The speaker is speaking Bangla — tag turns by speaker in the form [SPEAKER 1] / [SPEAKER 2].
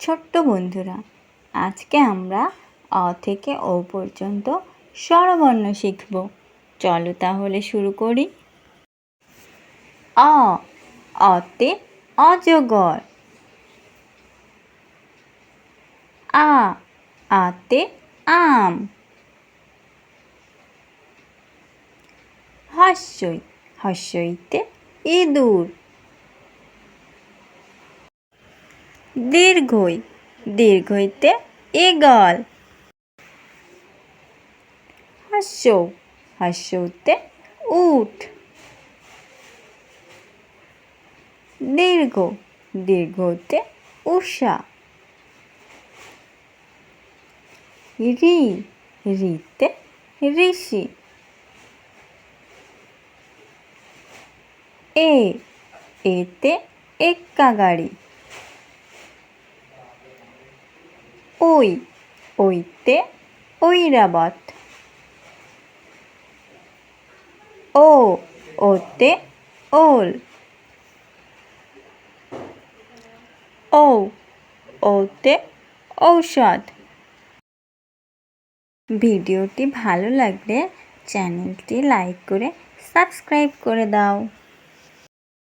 [SPEAKER 1] ছোট্ট বন্ধুরা, আজকে আমরা অ থেকে ও পর্যন্ত স্বরবর্ণ শিখব। চলো তাহলে শুরু করি। অ, অতে অজগর। আ, আতে আম। হস্যই, হস্যইতে ইঁদুর। দীর্ঘই, দীর্ঘইতে ঈগল হাস্য হাস্যতে উঠ। দীর্ঘ দীর্ঘতে উষা। রি, রিতে ঋষি। এ, এতে এক্কা গাড়ি ওই, ওইতে ঐরাবত। ও, ওতে ওল। ও, ওতে ঔষধ। ভিডিওটি ভালো লাগলে চ্যানেলটি লাইক করে সাবস্ক্রাইব করে দাও।